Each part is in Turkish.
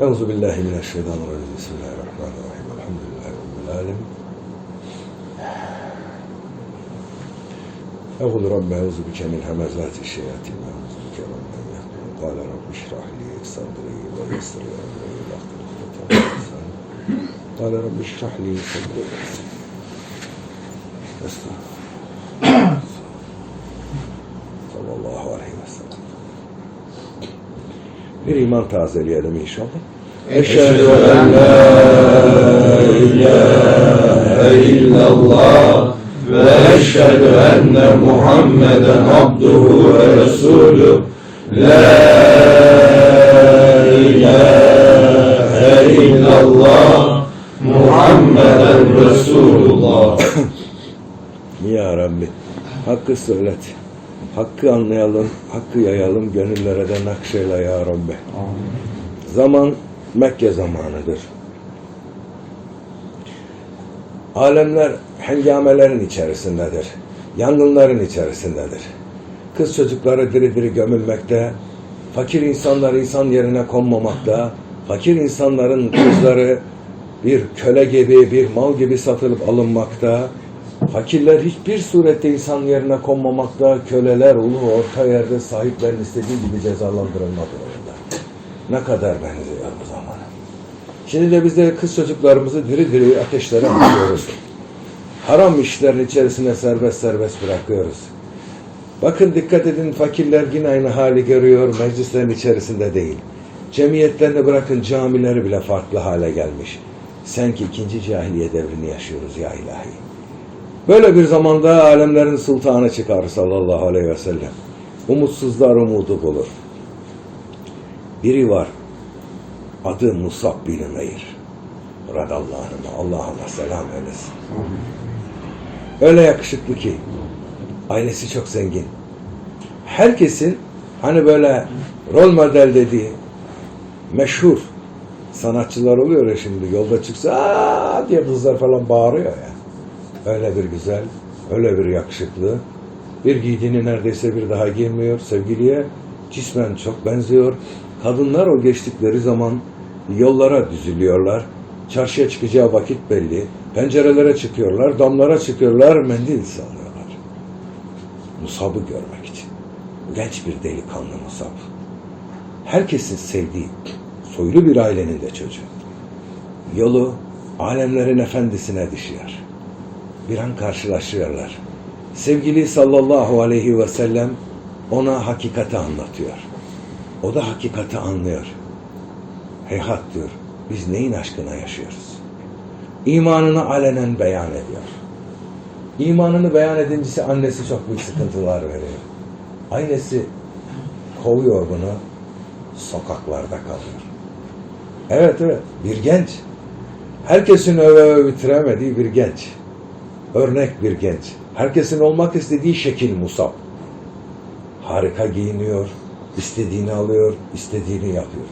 أعوذ بالله من الشيطان الرجيم. بسم الله الرحمن الرحيم. الحمد لله رب العالمين. أعوذ رب أعوذ بك من همزات الشياطين. أعوذ بك رب أن قال رب اشرح لي صدري ويسر لي أمري. واحلل عقدة قال رب اشرح لي صدري. أستغفر Bir iman tazeleyelim inşallah. Eşhedü en la ilahe illallah ve eşhedü enne Muhammeden abduhu ve resulü La ilahe illallah Muhammeden Resulullah Ya Rabbi, hakkı söylet. Hakkı anlayalım, hakkı yayalım, gönüllere de nakşeyle ya Rabbi. Zaman Mekke zamanıdır. Alemler hengamelerin içerisindedir. Yangınların içerisindedir. Kız çocukları diri diri gömülmekte, fakir insanlar insan yerine konmamakta, fakir insanların kızları bir köle gibi, bir mal gibi satılıp alınmakta, fakirler hiçbir surette insan yerine konmamakta, köleler ulu orta yerde sahiplerin istediği gibi cezalandırılmak durumunda. Ne kadar benziyor bu zamana. Şimdi de biz de kız çocuklarımızı diri diri ateşlere atıyoruz. Haram işlerin içerisine serbest serbest bırakıyoruz. Bakın dikkat edin fakirler yine aynı hali görüyor, meclislerin içerisinde değil. Cemiyetlerini bırakın camileri bile farklı hale gelmiş. Sanki ikinci cahiliye devrini yaşıyoruz ya ilahi. Böyle bir zamanda alemlerin sultanı çıkar sallallahu aleyhi ve sellem. Umutsuzlar umudu bulur. Biri var. Adı Musab bin Ümeyr. Radallahu anh. Allah'ına selam eylesin. Öyle yakışıklı ki ailesi çok zengin. Herkesin hani böyle rol model dediği meşhur sanatçılar oluyor ya şimdi yolda çıksa aa diye kızlar falan bağırıyor ya. Öyle bir güzel, öyle bir yakışıklı. Bir giydiğini neredeyse bir daha giymiyor sevgiliye. Cismen çok benziyor. Kadınlar o geçtikleri zaman yollara düzülüyorlar. Çarşıya çıkacağı vakit belli. Pencerelere çıkıyorlar, damlara çıkıyorlar, mendil sallıyorlar. Musab'ı görmek için. Genç bir delikanlı Musab. Herkesin sevdiği, soylu bir ailenin de çocuğu. Yolu alemlerin efendisine düşüyor. Bir an karşılaşıyorlar. Sevgili sallallahu aleyhi ve sellem ona hakikati anlatıyor. O da hakikati anlıyor. Heyhat diyor, biz neyin aşkına yaşıyoruz? İmanını alenen beyan ediyor. İmanını beyan edincisi annesi çok büyük sıkıntılar veriyor. Annesi kovuyor bunu, sokaklarda kalıyor. Evet evet, bir genç. Herkesin öve öve bitiremediği bir genç. Örnek bir genç. Herkesin olmak istediği şekil Musab. Harika giyiniyor, istediğini alıyor, istediğini yapıyor.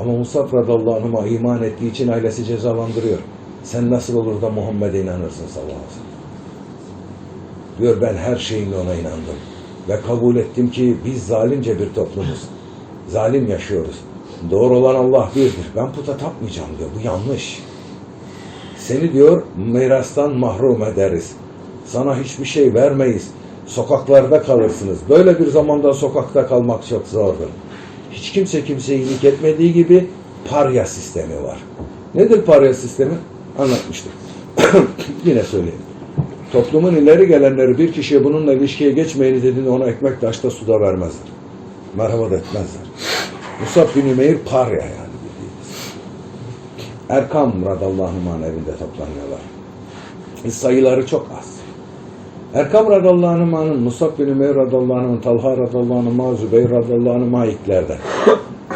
Ama Musab radallahu anh'a iman ettiği için ailesi cezalandırıyor. Sen nasıl olur da Muhammed'e inanırsın sallallahu aleyhi ve sellem. Diyor ben her şeyimle ona inandım. Ve kabul ettim ki biz zalimce bir toplumuz. Zalim yaşıyoruz. Doğru olan Allah birdir. Ben puta tapmayacağım diyor. Bu yanlış. Seni diyor mirastan mahrum ederiz. Sana hiçbir şey vermeyiz. Sokaklarda kalırsınız. Böyle bir zamanda sokakta kalmak çok zordur. Hiç kimse kimseye iyilik etmediği gibi parya sistemi var. Nedir parya sistemi? Anlatmıştım. Yine söyleyeyim. Toplumun ileri gelenleri bir kişiye bununla ilişkiye geçmeyiniz dediğinde ona ekmek taşta suda vermezler. Merhaba da etmezler. Musab bin Ümeyr parya yani. Erkam radallahu anh'ın evinde toplanıyorlar. E, sayıları çok az. Erkam radallahu anh'ın, Musab bin Ümeyr radallahu anh'ın, Talha radallahu anh'ın, Zübeyir radallahu anh'ın ilklerden.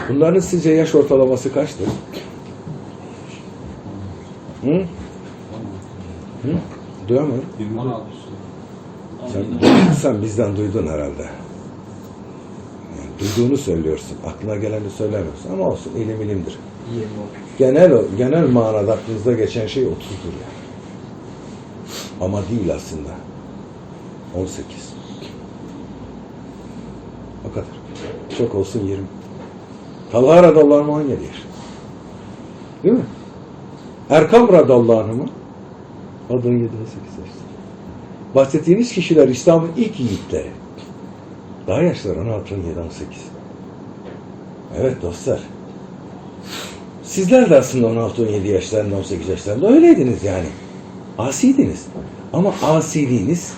Bunların sizce yaş ortalaması kaçtır? Hı? Hı? Duyamıyorum. 16. Sen, sen bizden duydun herhalde. Yani duyduğunu söylüyorsun. Aklına geleni söylemiyorsun. Ama olsun ilim ilimdir. 20. Genel genel manada aklınızda geçen şey 30'dur yani. Ama değil aslında. 18. O kadar. Çok olsun 20. Talha radallahu anh 17 yaş. Değil mi? Erkam radallahu anh'ı mı? Adın 7 ve 8 yaşında. Bahsettiğiniz kişiler İslam'ın ilk yiğitleri. Daha yaşları 16, 17, 18. Evet dostlar. Sizler de aslında 16, 17 yaşlarında, 18 yaşlarında öyleydiniz yani. Asiydiniz. Ama asiliğiniz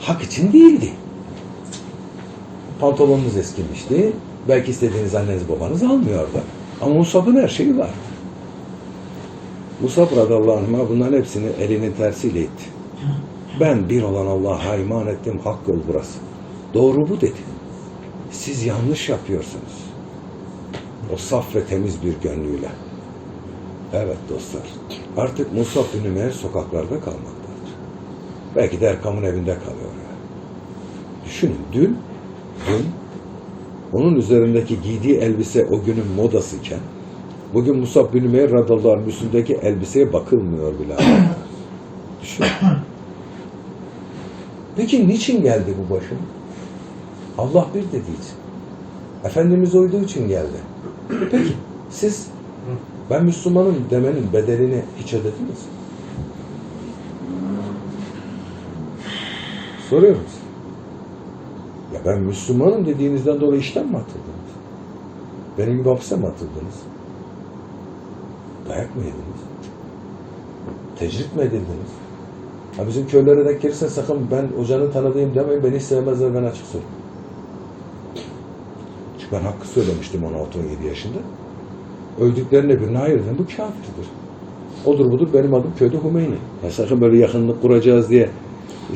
hak için değildi. Pantolonunuz eskimişti. Belki istediğiniz anneniz babanız almıyordu. Ama Musab'ın her şeyi var. Musab radallahu anh'a bunların hepsini elinin tersiyle itti. Ben bir olan Allah'a iman ettim, hak yol burası. Doğru bu dedi. Siz yanlış yapıyorsunuz. O saf ve temiz bir gönlüyle. Evet dostlar, artık Musab bin Ümer sokaklarda kalmaktadır. Belki de Erkam'ın evinde kalıyor. Yani. Düşünün, dün, dün onun üzerindeki giydiği elbise o günün modası iken bugün Musab bin Ümer radallahu anh üstündeki elbiseye bakılmıyor bile. Düşün. Peki niçin geldi bu başım? Allah bir dediği için. Efendimiz uyduğu için geldi. Peki siz ben Müslümanım demenin bedelini hiç ödediniz mi? Soruyorum size. Ya ben Müslümanım dediğinizden dolayı işten mi atıldınız? Benim gibi hapse mi atıldınız? Dayak mı yediniz? Tecrit mi edildiniz? Ha bizim köylere denk gelirse sakın ben hocanın tanıdığım demeyin beni sevmezler ben açık söyleyeyim. Ben hakkı söylemiştim 16-17 yaşında. Öldüklerine birine hayır dedim bu kafirdir. Odur budur benim adım köyde Hümeyni. Ya sakın böyle yakınlık kuracağız diye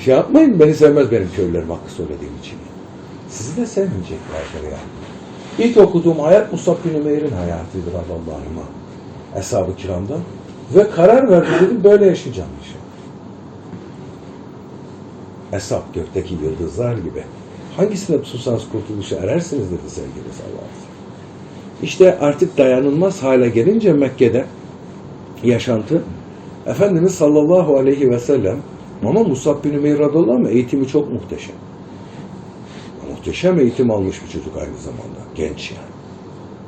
şey yapmayın beni sevmez benim köylülerim hakkı söylediğim için. Sizi de sevmeyeceklerdir yani. İlk okuduğum hayat Musab bin Ümeyr'in hayatıydı radallahu anh'a. Eshab-ı kiramdan. Ve karar verdim dedim böyle yaşayacağım inşallah. Eshab gökteki yıldızlar gibi. Hangisine tutsanız kurtuluşa erersiniz dedi sevgili sallallahu. İşte artık dayanılmaz hale gelince Mekke'de yaşantı Efendimiz sallallahu aleyhi ve sellem ama Musab bin Ümeyr radıyallahu anh eğitimi çok muhteşem. Muhteşem eğitim almış bir çocuk aynı zamanda. Genç yani.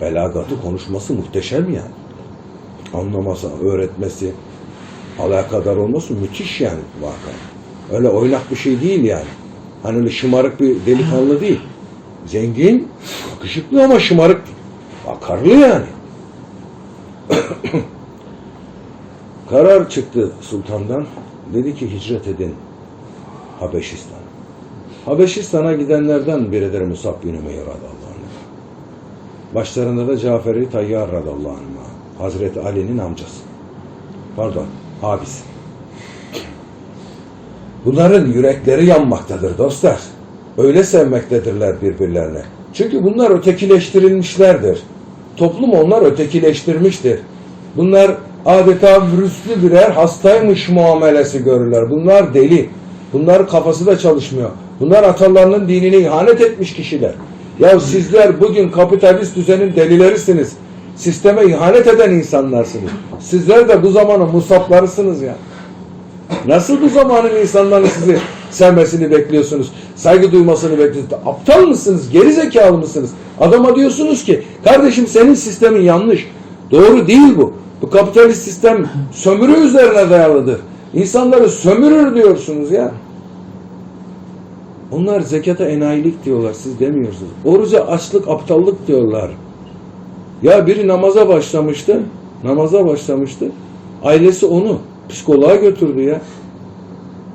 Belagatı konuşması muhteşem yani. Anlaması, öğretmesi, alakadar olması müthiş yani vaka. Öyle oynak bir şey değil yani. Hani öyle şımarık bir delikanlı değil. Zengin, yakışıklı ama şımarık. Akarlı yani. Karar çıktı sultandan. Dedi ki hicret edin Habeşistan. Habeşistan'a gidenlerden biridir Musab bin Ümeyr radallahu anh. Başlarında da Cafer-i Tayyar radallahu anh. Hazreti Ali'nin amcası. Pardon, abisi. Bunların yürekleri yanmaktadır dostlar. Öyle sevmektedirler birbirlerine. Çünkü bunlar ötekileştirilmişlerdir. Toplum onlar ötekileştirmiştir. Bunlar adeta virüslü birer hastaymış muamelesi görürler. Bunlar deli. Bunlar kafası da çalışmıyor. Bunlar atalarının dinine ihanet etmiş kişiler. Ya sizler bugün kapitalist düzenin delilerisiniz. Sisteme ihanet eden insanlarsınız. Sizler de bu zamanın musaplarısınız ya. Nasıl bu zamanın insanların sizi sevmesini bekliyorsunuz? Saygı duymasını bekliyorsunuz? Aptal mısınız? Geri zekalı mısınız? Adama diyorsunuz ki kardeşim senin sistemin yanlış. Doğru değil bu. Bu kapitalist sistem sömürü üzerine dayalıdır. İnsanları sömürür diyorsunuz ya. Onlar zekata enayilik diyorlar. Siz demiyorsunuz. Oruca açlık, aptallık diyorlar. Ya biri namaza başlamıştı. Namaza başlamıştı. Ailesi onu psikoloğa götürdü ya.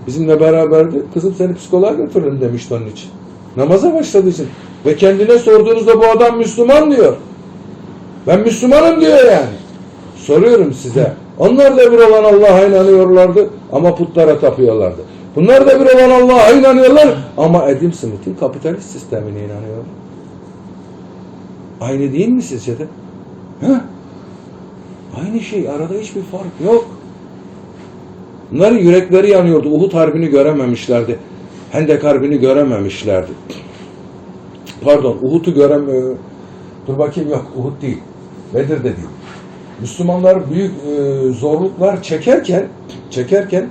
Bizimle beraberdi. Kızım seni psikoloğa götürdüm demişti onun için. Namaza başladığı için. Ve kendine sorduğunuzda bu adam Müslüman diyor. Ben Müslümanım diyor yani. Soruyorum size. Onlar da bir olan Allah'a inanıyorlardı ama putlara tapıyorlardı. Bunlar da bir olan Allah'a inanıyorlar ama Adam Smith'in kapitalist sistemine inanıyor. Aynı değil mi sizce de? Heh? Aynı şey. Arada hiçbir fark yok. Bunların yürekleri yanıyordu. Uhud Harbi'ni görememişlerdi. Hendek Harbi'ni görememişlerdi. Pardon, Uhud'u göremiyor. Dur bakayım yok, Uhud değil. Bedir de değil. Müslümanlar büyük e, zorluklar çekerken çekerken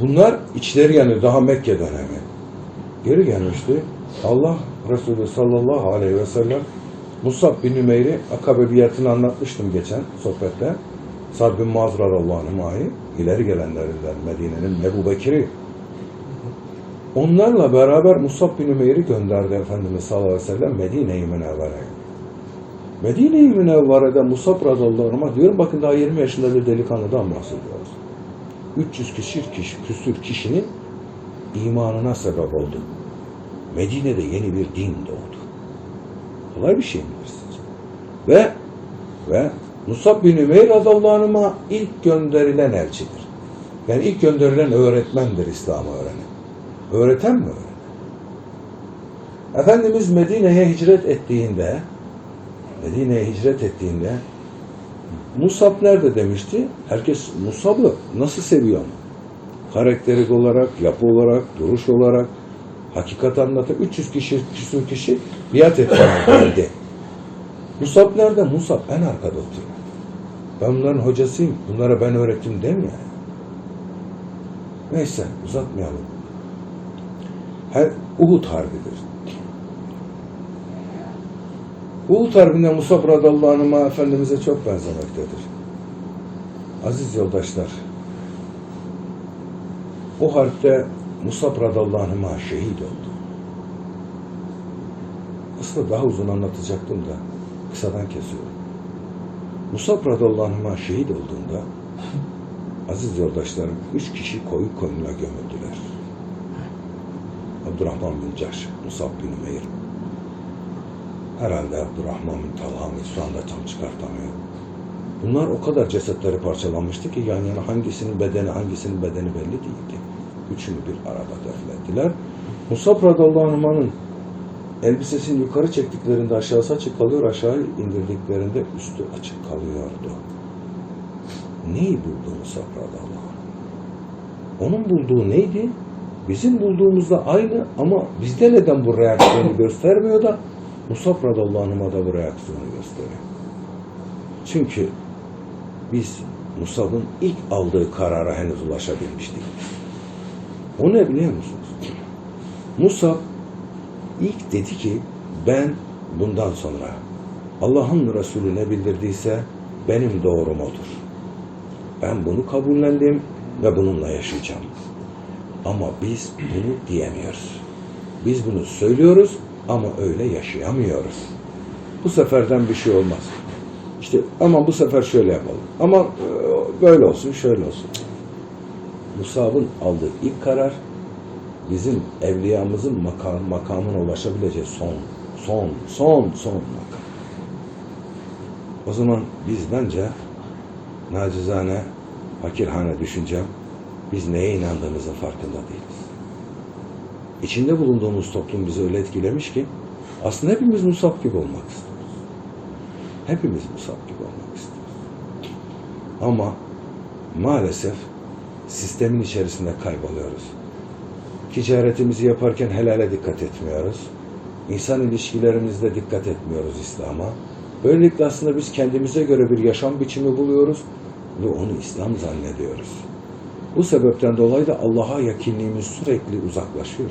bunlar içleri yanıyor. Daha Mekke dönemi. Geri gelmişti. Allah Resulü sallallahu aleyhi ve sellem Musab bin Ümeyr'i Akabe biatını anlatmıştım geçen sohbette. Sad bin Muaz radallahu anh'ı ileri gelenlerinden Medine'nin Ebu Bekir'i. Onlarla beraber Musab bin Ümeyr'i gönderdi Efendimiz sallallahu aleyhi ve sellem Medine-i Münevvere'ye. Medine-i Münevvere'de Musab radallahu anh'a diyorum bakın daha 20 yaşında bir delikanlıdan bahsediyoruz. 300 kişi, kişi küsür kişinin imanına sebep oldu. Medine'de yeni bir din doğdu. Kolay bir şey mi? Ve ve Musab bin Ümeyr radallahu ilk gönderilen elçidir. Yani ilk gönderilen öğretmendir İslam'ı öğrenen. Öğreten mi öğrenen? Efendimiz Medine'ye hicret ettiğinde Medine'ye hicret ettiğinde Musab nerede demişti? Herkes Musab'ı nasıl seviyor ama? Karakterik olarak, yapı olarak, duruş olarak hakikat anlatır. 300 kişi, küsur kişi biat etmeye geldi. Musab nerede? Musab en arkada oturuyor. Ben bunların hocasıyım. Bunlara ben öğrettim demiyor. yani. Neyse uzatmayalım. Her, Uhud Harbi'dir. Uhud Harbi'nde Musab radallahu anh'a Efendimiz'e çok benzemektedir. Aziz yoldaşlar, o harpte Musab radallahu anh'a şehit oldu. Aslında daha uzun anlatacaktım da kısadan kesiyorum. Musab radallahu anh'a şehit olduğunda aziz yoldaşlarım üç kişi koyu koyununa gömüldüler. Abdurrahman bin Cahş, Musab bin Ümeyr. Herhalde Abdurrahman bin Talha'nı şu anda tam çıkartamıyor. Bunlar o kadar cesetleri parçalanmıştı ki yan yana hangisinin bedeni hangisinin bedeni belli değildi. Üçünü bir arada defnettiler. Musab radallahu anh'ın elbisesini yukarı çektiklerinde aşağısı açık kalıyor, aşağı indirdiklerinde üstü açık kalıyordu. Neyi buldu Musab radallahu anh? Onun bulduğu neydi? Bizim bulduğumuzda aynı ama bizde neden bu reaksiyonu göstermiyor da Musab radallahu anh'a da bu reaksiyonu gösteriyor. Çünkü biz Musab'ın ilk aldığı karara henüz ulaşabilmiş değiliz. O ne biliyor musunuz? Musab ilk dedi ki ben bundan sonra Allah'ın Resulü ne bildirdiyse benim doğrum odur. Ben bunu kabullendim ve bununla yaşayacağım. Ama biz bunu diyemiyoruz. Biz bunu söylüyoruz ama öyle yaşayamıyoruz. Bu seferden bir şey olmaz. İşte ama bu sefer şöyle yapalım. Ama e, böyle olsun, şöyle olsun. Musab'ın aldığı ilk karar bizim evliyamızın makam, makamına ulaşabileceği son, son, son, son makam. O zaman biz bence nacizane, fakirhane düşüncem, biz neye inandığımızın farkında değiliz. İçinde bulunduğumuz toplum bizi öyle etkilemiş ki aslında hepimiz Musab gibi olmak istiyoruz. Hepimiz Musab gibi olmak istiyoruz. Ama maalesef sistemin içerisinde kayboluyoruz. Ticaretimizi yaparken helale dikkat etmiyoruz. İnsan ilişkilerimizde dikkat etmiyoruz İslam'a. Böylelikle aslında biz kendimize göre bir yaşam biçimi buluyoruz ve onu İslam zannediyoruz. Bu sebepten dolayı da Allah'a yakınlığımız sürekli uzaklaşıyor.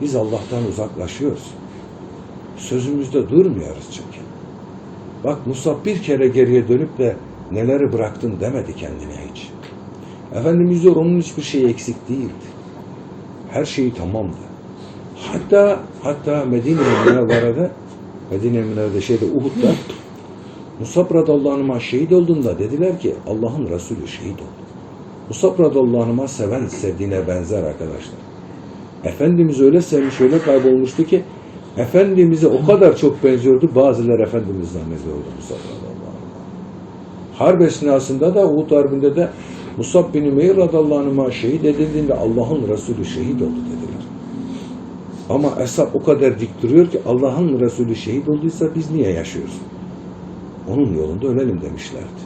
Biz Allah'tan uzaklaşıyoruz. Sözümüzde durmuyoruz çünkü. Bak Musab bir kere geriye dönüp de neleri bıraktın demedi kendine hiç. Efendimiz diyor onun hiçbir şeyi eksik değildi. Her şeyi tamamdı. Hatta hatta Medine-i Münevvere'de Medine-i Münevvere'de şeyde Uhud'da Musab radallahu şehit olduğunda dediler ki Allah'ın Resulü şehit oldu. Musab radallahu anh'a seven sevdiğine benzer arkadaşlar. Efendimiz öyle sevmiş, öyle kaybolmuştu ki Efendimiz'e o kadar çok benziyordu, bazıları Efendimiz zannediyordu Musab radallahu anh'a. Harp esnasında da Uhud Harbi'nde de Musab bin Ümeyr radallahu anh'a şehit edildiğinde Allah'ın Resulü şehit oldu dediler. Ama Esad o kadar dik duruyor ki Allah'ın Resulü şehit olduysa biz niye yaşıyoruz? Onun yolunda ölelim demişlerdi.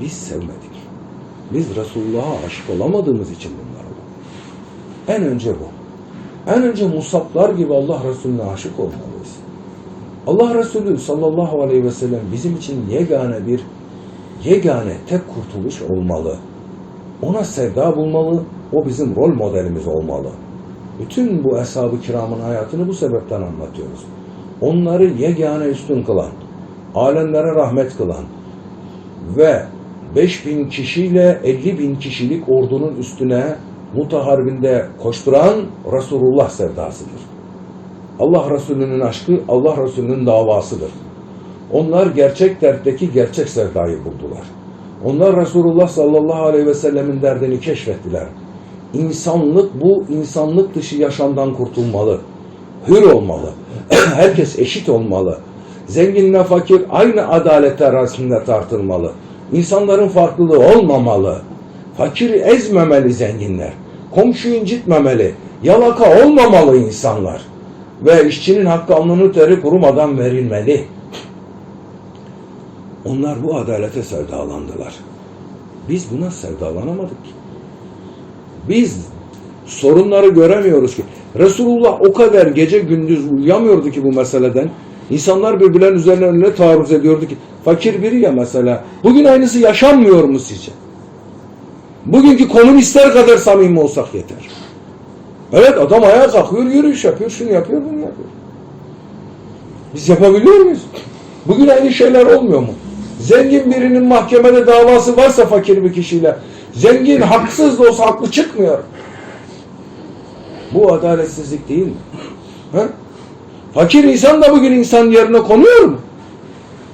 Biz sevmedik. Biz Resulullah'a aşık olamadığımız için bunlar oldu. En önce bu. En önce Musablar gibi Allah Resulüne aşık olmalıyız. Allah Resulü sallallahu aleyhi ve sellem bizim için yegane bir yegane tek kurtuluş olmalı. Ona sevda bulmalı, o bizim rol modelimiz olmalı. Bütün bu eshab-ı kiramın hayatını bu sebepten anlatıyoruz. onları yegane üstün kılan, alemlere rahmet kılan ve 5000 kişiyle 50 bin kişilik ordunun üstüne Muta Harbi'nde koşturan Resulullah sevdasıdır. Allah Resulü'nün aşkı, Allah Resulü'nün davasıdır. Onlar gerçek dertteki gerçek sevdayı buldular. Onlar Resulullah sallallahu aleyhi ve sellemin derdini keşfettiler. İnsanlık bu insanlık dışı yaşamdan kurtulmalı. Hür olmalı. Herkes eşit olmalı. Zenginle fakir aynı adalet arasında tartılmalı. İnsanların farklılığı olmamalı. Fakiri ezmemeli zenginler. Komşuyu incitmemeli. Yalaka olmamalı insanlar. Ve işçinin hakkı alnının teri kurumadan verilmeli. Onlar bu adalete sevdalandılar. Biz buna sevdalanamadık ki. Biz sorunları göremiyoruz ki. Resulullah o kadar gece gündüz uyuyamıyordu ki bu meseleden. İnsanlar birbirlerinin üzerine önüne taarruz ediyordu ki. Fakir biri ya mesela. Bugün aynısı yaşanmıyor mu sizce? Bugünkü komünistler kadar samimi olsak yeter. Evet adam ayağa kalkıyor, yürüyüş yapıyor, şunu yapıyor, bunu yapıyor. Biz yapabiliyor muyuz? Bugün aynı şeyler olmuyor mu? Zengin birinin mahkemede davası varsa fakir bir kişiyle, zengin haksız da olsa haklı çıkmıyor. Bu adaletsizlik değil mi? Ha? Fakir insan da bugün insan yerine konuyor mu?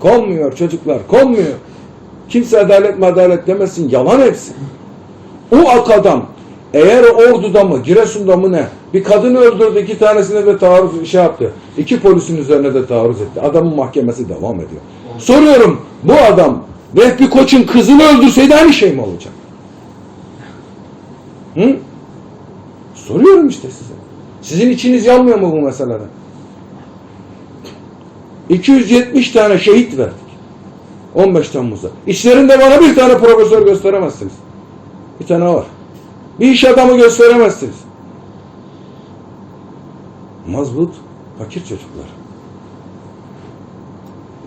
Konmuyor çocuklar, konmuyor. Kimse adalet madalet demesin, yalan hepsi. O ak adam eğer orduda mı, Giresun'da mı ne? Bir kadını öldürdü, iki tanesine de taarruz şey yaptı. İki polisin üzerine de taarruz etti. Adamın mahkemesi devam ediyor. Soruyorum, bu adam Vehbi Koç'un kızını öldürseydi aynı şey mi olacak? Hı? Soruyorum işte size. Sizin içiniz yanmıyor mu bu meselede? 270 tane şehit verdik. 15 Temmuz'da. İçlerinde bana bir tane profesör gösteremezsiniz. Bir tane var. Bir iş adamı gösteremezsiniz. Mazbut, fakir çocuklar.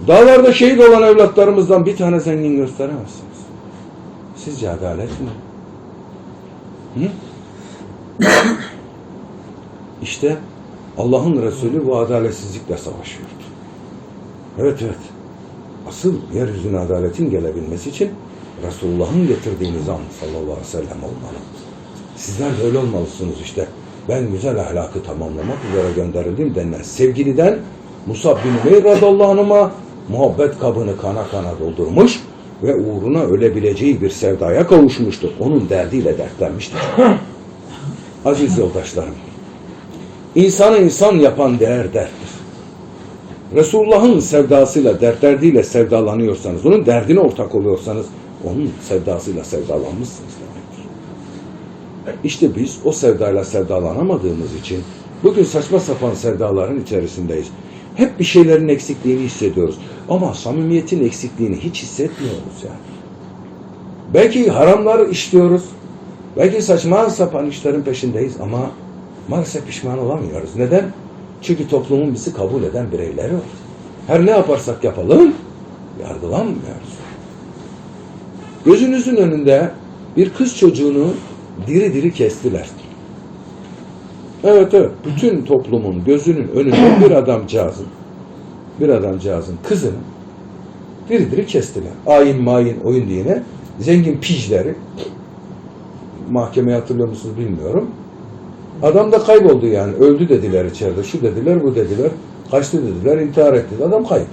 Dağlarda şehit olan evlatlarımızdan bir tane zengin gösteremezsiniz. Sizce adalet mi? Hı? İşte Allah'ın Resulü bu adaletsizlikle savaşıyordu. Evet evet. Asıl yeryüzüne adaletin gelebilmesi için Resulullah'ın getirdiği nizam sallallahu aleyhi ve sellem olmalı. Sizler de öyle olmalısınız işte. Ben güzel ahlakı tamamlamak üzere gönderildim denilen sevgiliden Musab bin Umeyr radallahu anh'a muhabbet kabını kana kana doldurmuş ve uğruna ölebileceği bir sevdaya kavuşmuştur. Onun derdiyle dertlenmiştir. Aziz yoldaşlarım, insanı insan yapan değer derttir. Resulullah'ın sevdasıyla, dert derdiyle sevdalanıyorsanız, onun derdine ortak oluyorsanız, onun sevdasıyla sevdalanmışsınız demektir. İşte biz o sevdayla sevdalanamadığımız için bugün saçma sapan sevdaların içerisindeyiz. Hep bir şeylerin eksikliğini hissediyoruz. Ama samimiyetin eksikliğini hiç hissetmiyoruz yani. Belki haramlar işliyoruz. Belki saçma sapan işlerin peşindeyiz ama maalesef pişman olamıyoruz. Neden? Çünkü toplumun bizi kabul eden bireyleri var. Her ne yaparsak yapalım yargılanmıyoruz. Gözünüzün önünde bir kız çocuğunu diri diri kestiler. Evet evet. Bütün toplumun gözünün önünde bir adamcağızın bir adamcağızın kızını diri diri kestiler. Ayin mayin oyun diyene zengin pijleri mahkemeye hatırlıyor musunuz bilmiyorum. Adam da kayboldu yani. Öldü dediler içeride. Şu dediler, bu dediler. Kaçtı dediler, intihar etti. Adam kayıp.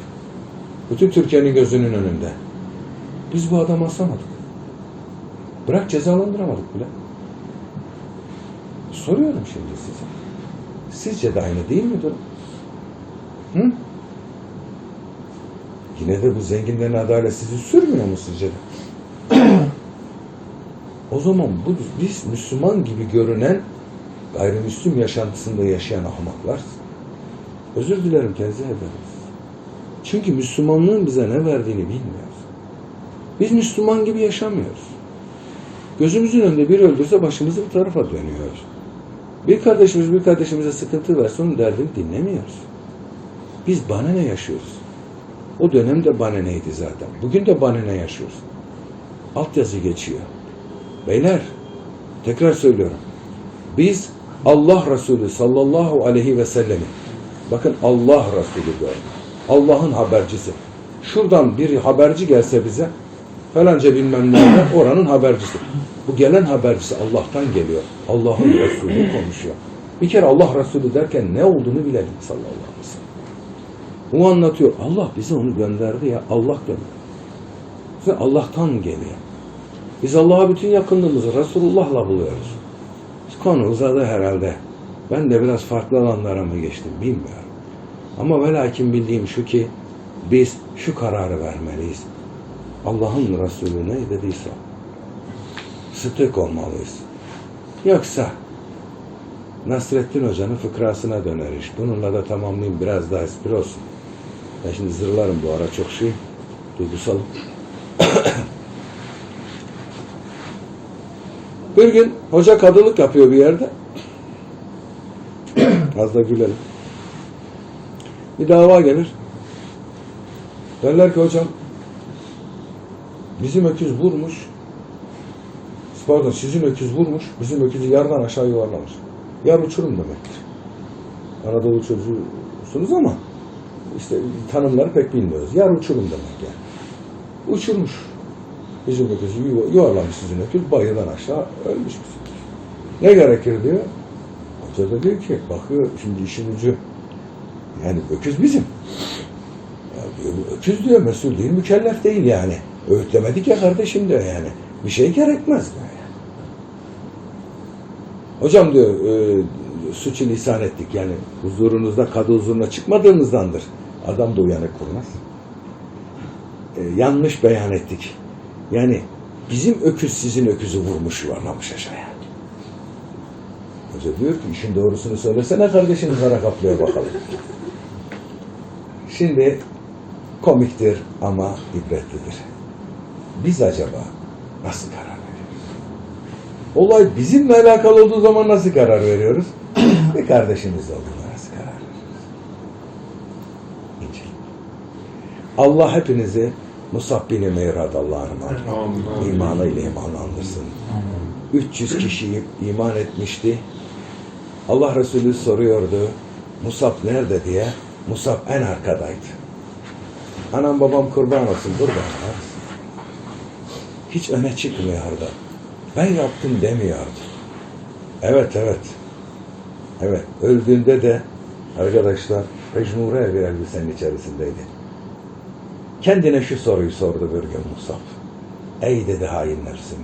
Bütün Türkiye'nin gözünün önünde. Biz bu adamı asamadık. Bırak cezalandıramadık bile. Soruyorum şimdi size. Sizce de aynı değil mi durum? Hı? Yine de bu zenginlerin adaletsizliği sürmüyor mu sizce de? o zaman bu biz Müslüman gibi görünen gayrimüslim yaşantısında yaşayan ahmaklar. Özür dilerim tenzih ederiz. Çünkü Müslümanlığın bize ne verdiğini bilmiyoruz. Biz Müslüman gibi yaşamıyoruz. Gözümüzün önünde bir öldürse başımızı bir tarafa dönüyoruz. Bir kardeşimiz bir kardeşimize sıkıntı verse onun derdini dinlemiyoruz. Biz bana ne yaşıyoruz? O dönemde bana neydi zaten. Bugün de bana ne yaşıyoruz? Altyazı geçiyor. Beyler, tekrar söylüyorum. Biz Allah Resulü sallallahu aleyhi ve sellemin Bakın Allah Resulü gördü. Allah'ın habercisi. Şuradan bir haberci gelse bize falanca bilmem nerede oranın habercisi. Bu gelen habercisi Allah'tan geliyor. Allah'ın Resulü konuşuyor. Bir kere Allah Resulü derken ne olduğunu bilelim sallallahu aleyhi ve sellem. O anlatıyor. Allah bize onu gönderdi ya. Allah gönderdi. Bize Allah'tan geliyor. Biz Allah'a bütün yakınlığımızı Resulullah'la buluyoruz. Konu uzadı herhalde. Ben de biraz farklı alanlara mı geçtim bilmiyorum. Ama ve lakin bildiğim şu ki biz şu kararı vermeliyiz. Allah'ın Resulü ne dediyse sıtık olmalıyız. Yoksa Nasrettin Hoca'nın fıkrasına döner iş. Bununla da tamamlayayım biraz daha espri olsun. Ben şimdi zırlarım bu ara çok şey. Duygusalım. bir gün hoca kadılık yapıyor bir yerde. Az da gülelim. Bir dava gelir. Derler ki hocam bizim öküz vurmuş pardon sizin öküz vurmuş bizim öküzü yardan aşağı yuvarlamış. Yar uçurum demektir. Anadolu çocuğusunuz ama işte tanımları pek bilmiyoruz. Yar uçurum demek yani. Uçurmuş. Bizim öküzü yuva- yuvarlamış sizin öküz bayırdan aşağı ölmüş bizim. Ne gerekir diyor. Hoca da diyor ki bakıyor şimdi işin ucu yani öküz bizim. Ya diyor, öküz diyor mesul değil mükellef değil yani. Öğütlemedik ya kardeşim diyor yani. Bir şey gerekmez yani. Hocam diyor e, suçu lisan ettik yani huzurunuzda kadı huzuruna çıkmadığımızdandır. Adam da uyanık kurmaz. E, yanlış beyan ettik. Yani bizim öküz sizin öküzü vurmuş yuvarlamış aşağıya. Hoca diyor ki işin doğrusunu söylesene kardeşim kara kaplıya bakalım. Şimdi komiktir ama ibretlidir. Biz acaba nasıl karar? Olay bizimle alakalı olduğu zaman nasıl karar veriyoruz? Bir kardeşimiz olduğunda nasıl karar veriyoruz? İncil. Allah hepinizi Musab bin Umeyr radallahu anh imanıyla imanlandırsın. 300 kişi iman etmişti. Allah Resulü soruyordu. Musab nerede diye. Musab en arkadaydı. Anam babam kurban olsun burada. Hiç öne çıkmıyordu. Ben yaptım demiyordu. Evet evet. Evet. Öldüğünde de arkadaşlar mecmure bir elbisenin içerisindeydi. Kendine şu soruyu sordu bir gün Musab. Ey dedi hain nefsim.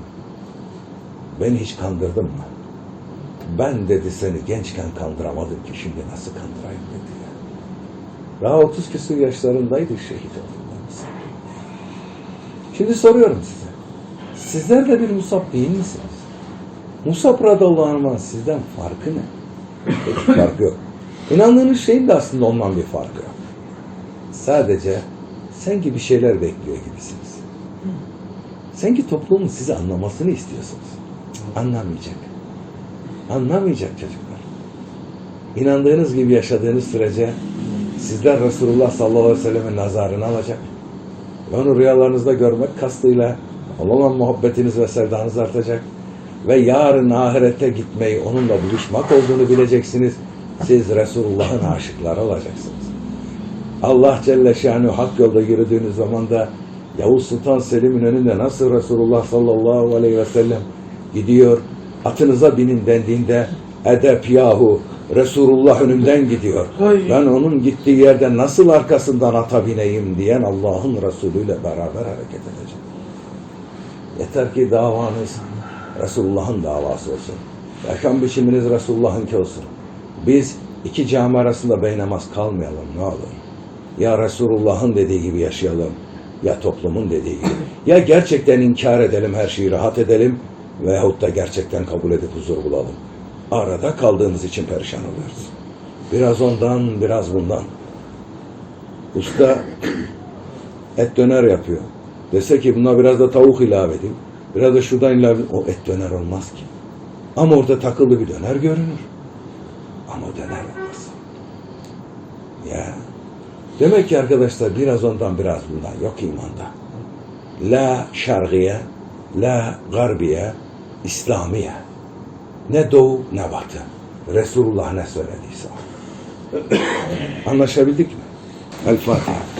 Beni hiç kandırdın mı? Ben dedi seni gençken kandıramadım ki şimdi nasıl kandırayım dedi ya. Daha 30 küsur yaşlarındaydı şehit olduğunda. Şimdi soruyorum size. Sizler de bir Musab değil misiniz? Musab radallahu anh sizden farkı ne? Hiç farkı yok. İnandığınız şeyin de aslında ondan bir farkı yok. Sadece sanki bir şeyler bekliyor gibisiniz. Sanki toplumun sizi anlamasını istiyorsunuz. Anlamayacak. Anlamayacak çocuklar. İnandığınız gibi yaşadığınız sürece sizler Resulullah sallallahu aleyhi ve sellem'in nazarını alacak. Onu rüyalarınızda görmek kastıyla olan muhabbetiniz ve sevdanız artacak. Ve yarın ahirete gitmeyi onunla buluşmak olduğunu bileceksiniz. Siz Resulullah'ın aşıkları olacaksınız. Allah Celle Şanü hak yolda yürüdüğünüz zaman da Yavuz Sultan Selim'in önünde nasıl Resulullah sallallahu aleyhi ve sellem gidiyor, atınıza binin dendiğinde edep yahu Resulullah önümden gidiyor. Ben onun gittiği yerde nasıl arkasından ata bineyim diyen Allah'ın Resulüyle beraber hareket edecek. Yeter ki davanız Resulullah'ın davası olsun. Yaşam biçiminiz Resulullah'ınki olsun. Biz iki cami arasında beynamaz kalmayalım ne olur. Ya Resulullah'ın dediği gibi yaşayalım ya toplumun dediği gibi. Ya gerçekten inkar edelim her şeyi rahat edelim veyahut da gerçekten kabul edip huzur bulalım. Arada kaldığımız için perişan oluyoruz. Biraz ondan biraz bundan. Usta et döner yapıyor. Dese ki buna biraz da tavuk ilave edeyim. Biraz da şuradan ilave edeyim. O et döner olmaz ki. Ama orada takılı bir döner görünür. Ama döner olmaz. Ya. Demek ki arkadaşlar biraz ondan biraz bundan yok imanda. La şargiye, la garbiye, İslamiye. Ne doğu ne batı. Resulullah ne söylediyse. Anlaşabildik mi? El Fatiha.